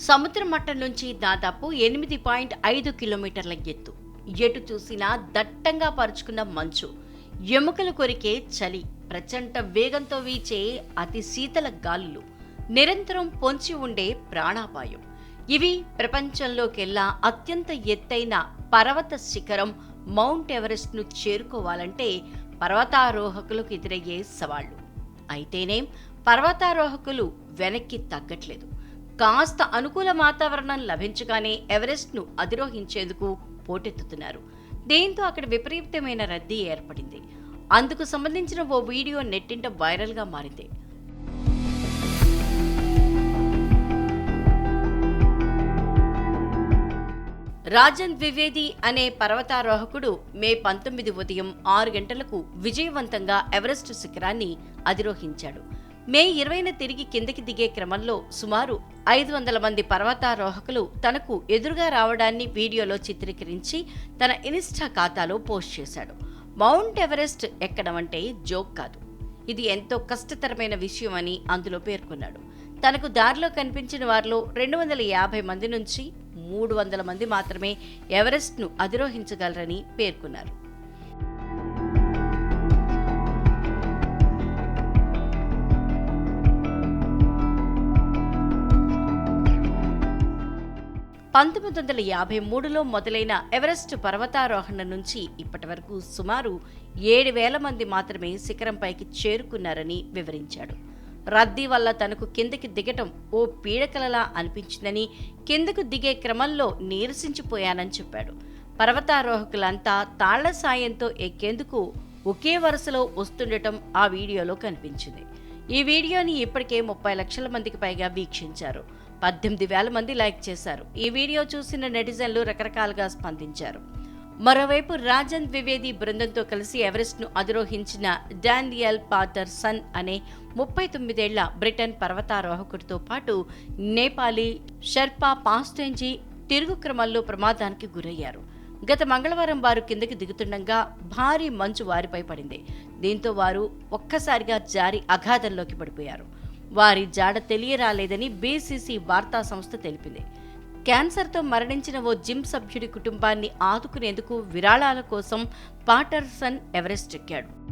సముద్ర మట్టం నుంచి దాదాపు ఎనిమిది పాయింట్ ఐదు కిలోమీటర్ల ఎత్తు. ఎటు చూసినా దట్టంగా పరుచుకున్న మంచు. ఎముకలు కొరికే చలి ప్రచండ వేగంతో వీచే అతి శీతల గాలులు. నిరంతరం పొంచి ఉండే ప్రాణాపాయం. ఇవి ప్రపంచంలోకెల్లా అత్యంత ఎత్తైన పర్వత శిఖరం మౌంట్ ఎవరెస్ట్ను చేరుకోవాలంటే పర్వతారోహకులకు ఎదురయ్యే సవాళ్ళు అయితేనేం పర్వతారోహకులు వెనక్కి తగ్గట్లేదు. కాస్త అనుకూల వాతావరణం లభించగానే ఎవరెస్ట్ను అధిరోహించేందుకు పోటెత్తుతున్నారు. దీంతో అక్కడ విపరీతమైన రద్దీ ఏర్పడింది. అందుకు సంబంధించిన ఓ వీడియో నెట్టింట వైరల్గా మారింది. రాజన్ ద్వివేది అనే పర్వతారోహకుడు మే పంతొమ్మిది ఉదయం ఆరు గంటలకు విజయవంతంగా ఎవరెస్ట్ శిఖరాన్ని అధిరోహించాడు. మే ఇరవైన తిరిగి కిందకి దిగే క్రమంలో సుమారు ఐదు వందల మంది పర్వతారోహకులు తనకు ఎదురుగా రావడాన్ని వీడియోలో చిత్రీకరించి తన ఇన్స్టా ఖాతాలో పోస్ట్ చేశాడు. మౌంట్ ఎవరెస్ట్ ఎక్కడం అంటే జోక్ కాదు. ఇది ఎంతో కష్టతరమైన విషయం అని అందులో పేర్కొన్నాడు. తనకు దారిలో కనిపించిన వారిలో రెండు వందల యాభై మంది నుంచి మూడు వందల మంది మాత్రమే ఎవరెస్ట్ను అధిరోహించగలరని పేర్కొన్నారు. పంతొమ్మిది వందల యాభై మూడులో మొదలైన ఎవరెస్ట్ పర్వతారోహణ నుంచి ఇప్పటి వరకు సుమారు ఏడు వేల మంది మాత్రమే శిఖరంపైకి చేరుకున్నారని వివరించాడు. రద్దీ వల్ల తనకు కిందకి దిగటం ఓ పీడకలలా అనిపించిందని కిందకు దిగే క్రమంలో నీరసించిపోయానని చెప్పాడు. పర్వతారోహకులంతా తాళ్ళ సాయంతో ఎక్కేందుకు ఒకే వరుసలో వస్తుండటం ఆ వీడియోలో కనిపించింది. ఈ వీడియోని ఇప్పటికే ముప్పై లక్షల మందికి పైగా వీక్షించారు. పద్దెనిమిది వేల మంది లైక్ చేశారు. ఈ వీడియో చూసిన నెటిజన్లు రకరకాలుగా స్పందించారు. మరోవైపు రాజన్ ద్వివేది బృందంతో కలిసి ఎవరెస్ట్ను అధిరోహించిన డానియల్ పాటర్ సన్ అనే ముప్పై తొమ్మిదేళ్ళ బ్రిటన్ పర్వతారోహకుడితో పాటు నేపాలీ షర్పా పాస్టెంజీ తిరుగు క్రమంలో ప్రమాదానికి గురయ్యారు. గత మంగళవారం వారు కిందకి దిగుతుండగా భారీ మంచు వారిపై పడింది. దీంతో వారు ఒక్కసారిగా జారి అగాధంలోకి పడిపోయారు. వారి జాడ తెలియరాలేదని బీసీసీ వార్తా సంస్థ తెలిపింది. క్యాన్సర్తో మరణించిన ఓ జిమ్ సభ్యుడి కుటుంబాన్ని ఆదుకునేందుకు విరాళాల కోసం పాటర్సన్ ఎవరెస్ట్ ఎక్కాడు.